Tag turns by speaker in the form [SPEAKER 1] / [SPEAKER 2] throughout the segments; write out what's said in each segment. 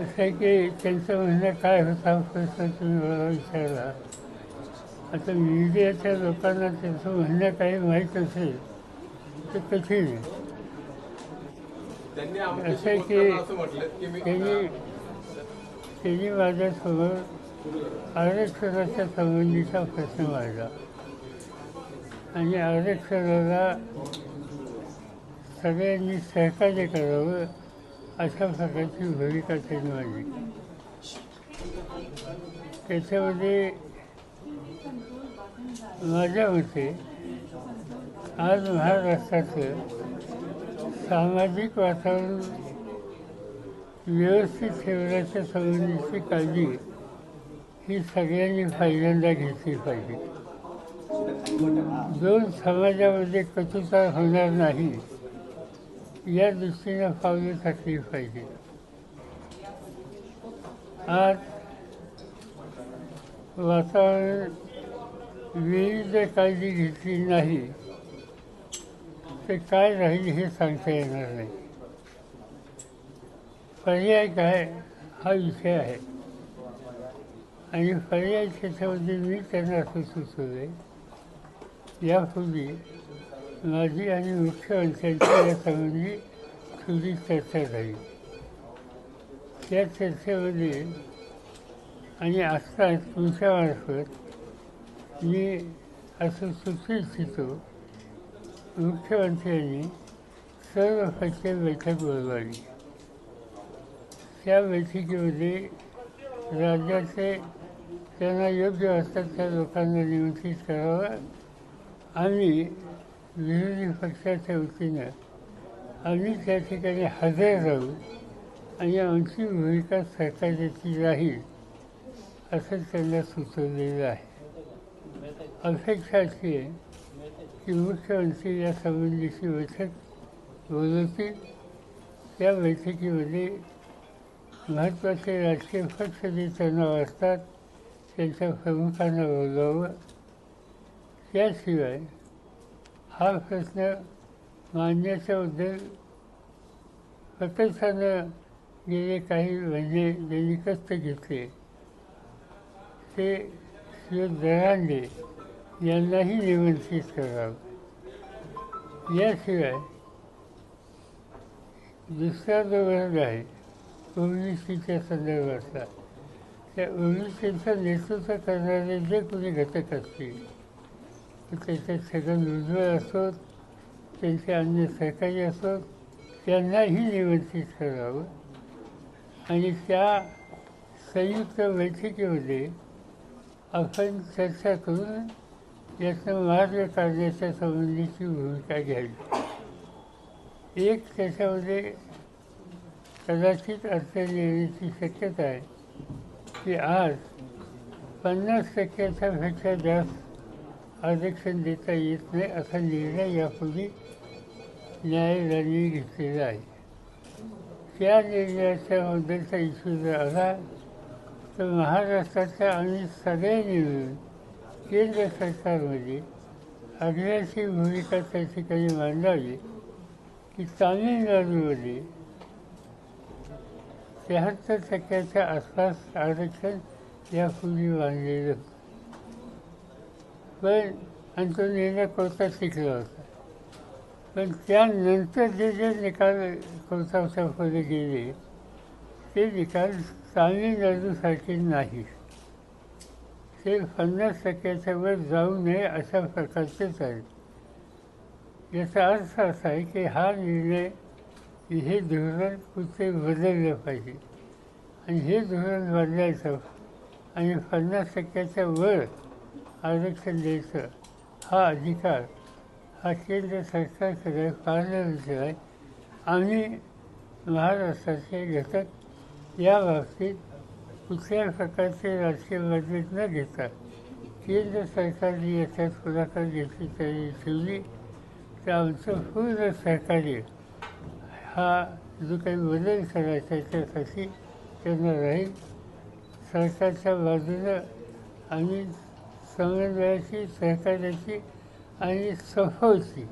[SPEAKER 1] असं आहे की त्यांचं म्हणणं काय होता प्रश्न तुम्ही मला विचारला. आता मीडियाच्या लोकांना त्यांचं म्हणणं काही माहीत असेल तर कठीण आहे. असं आहे की त्यांनी त्यांनी माझ्यासमोर आरक्षणाच्या संबंधीचा प्रश्न मांडला. आणि आरक्षणाला सगळ्यांनी सहकार्य करावं अशा प्रकारची भूमिका त्यांनी मांडली त्याच्यामध्ये माझ्या मते आज महाराष्ट्राचं सामाजिक वातावरण व्यवस्थित ठेवण्याच्या संबंधीची काळजी ही सगळ्यांनी पहिल्यांदा घेतली पाहिजे. दोन समाजामध्ये कटुता होणार नाही. या दृष्टीनं पावले टाकली पाहिजे. आज वातावरण विविध काळजी घेतली नाही ते काय राहील हे सांगता येणार नाही. पर्याय काय हा विषय आहे. आणि पर्याय क्षेत्रामध्ये मी त्यांना असं सुचवलं यापूर्वी माझी आणि मुख्यमंत्र्यांची यासंबंधी थोडी चर्चा झाली. त्या चर्चेमध्ये आणि आत्ता तुमच्यामार्फत मी असं सुचू इच्छितो मुख्यमंत्र्यांनी सर्वपक्षीय बैठक बोलवावी. त्या बैठकीमध्ये राज्याचे त्यांना योग्य वाटतात त्या लोकांना निमंत्रित करावं. आणि विरोधी पक्षाच्या वतीनं आम्ही त्या ठिकाणी हजर राहू आणि आमची भूमिका सरकारची राहील असं त्यांना सुचवलेलं आहे. अपेक्षा अशी आहे की मुख्यमंत्री या संबंधीची बैठक बोलवतील. त्या बैठकीमध्ये महत्त्वाचे राजकीय पक्ष जे त्यांना असतात त्यांच्या प्रमुखांना बोलवावं त्याशिवाय हा प्रश्न मांडण्याच्याबद्दल स्वतःनं गेले काही म्हणजे ज्यांनी कष्ट घेतले ते श्री दरांडे यांनाही निमंत्रित करावं याशिवाय दुसरा जो वर्ग आहे ओबीसीच्या संदर्भातला त्या ओबीसीचं नेतृत्व करणारे जे कोणी घटक असतील त्याच्यात छगन भुजबळ असोत त्यांचे अन्य सहकारी असोत त्यांनाही निमंत्रित करावं आणि त्या संयुक्त बैठकीमध्ये आपण चर्चा करून यातनं मार्ग काढण्याच्या संबंधीची भूमिका घ्यावी. एक त्याच्यामध्ये कदाचित अडचण येण्याची शक्यता आहे की आज पन्नास टक्क्याच्यापेक्षा जास्त आरक्षण देता येत नाही असा निर्णय यापूर्वी न्यायालयाने घेतलेला आहे. त्या निर्णयाच्या निर्णयाच्याबद्दलचा इश्यू जर आला तर महाराष्ट्राच्या आम्ही सगळ्यांनी मिळून केंद्र सरकारमध्ये आग्रहाची भूमिका त्या ठिकाणी मांडावी की तामिळनाडूमध्ये त्र्याहत्तर टक्क्याच्या आसपास आरक्षण यापूर्वी मांडलेलं होतं. पण आणि तो निर्णय करता शिकला होता. पण त्यानंतर जे जे निकाल करता पुढे गेले ते निकाल तामिळनाडूसारखे नाही. ते पन्नास टक्क्याच्या वर जाऊ नये अशा प्रकारचेच आहेत याचा अर्थ असा आहे की हा निर्णय हे धोरण कुठे बदललं पाहिजे. आणि हे धोरण बदलायचं आणि पन्नास टक्क्याच्या वर आरक्षण द्यायचं. हा अधिकार हा केंद्र सरकारकडे पाळण्याविषयी आहे आणि महाराष्ट्राचे घटक या बाबतीत कुठल्या प्रकारचे राजकीय मतभेद न घेता केंद्र सरकारने याच्यात पुढाकार घेतली तरी ठेवली तर आमचं पूर्ण सहकार्य हा जो काही बदल करायचा आहे त्यासाठी त्यांना राहील. सरकारच्या बाजूनं आम्ही समन्वयाची सहकार्याची आणि सफोची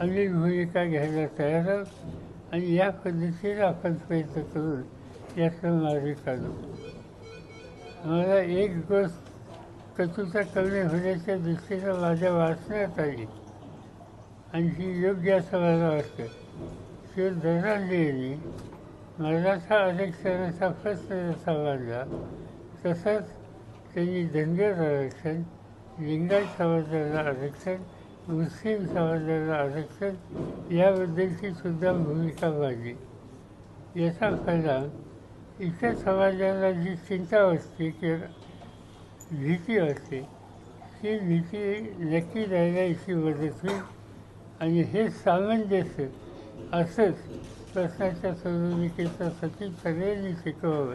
[SPEAKER 1] अनेक भूमिका घ्यायला तयार आहोत आणि या पद्धतीने आपण प्रयत्न करून याचं मार्ग काढू. मला एक गोष्ट कचूचा कमी होण्याच्या दृष्टीनं माझ्या वाचण्यात आली. आणि ही योग्य असं मला वाटतं. श्री धनांजयनी मराठा आरक्षणाचा प्रश्न जसा मांडला तसंच त्यांनी धनगर आरक्षण लिंगायत समाजाला आरक्षण मुस्लिम समाजाला आरक्षण याबद्दलची सुद्धा भूमिका मांडली. याचा परिणाम इतर समाजाला जी चिंता असते किंवा भीती असते ती भीती नक्की राहण्याची मदत होईल. आणि हे सामंजस्य असंच प्रश्नाच्या सोडवणुकीचं सचिव सगळ्यांनी शिकवावं.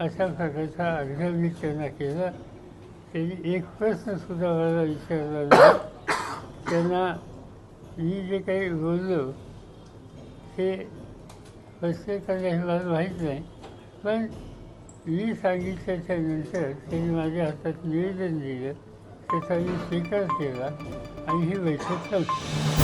[SPEAKER 1] अशा प्रकारचा आग्रह मी त्यांना केला त्यांनी एक प्रश्नसुद्धा मला विचारला नाही त्यांना मी जे काही बोललो ते प्रत्येकाला हे मला माहीत नाही पण मी सांगितल्याच्या नंतर त्यांनी माझ्या हातात निवेदन दिलं. त्याचा मी स्वीकार केला आणि ही बैठक नव्हती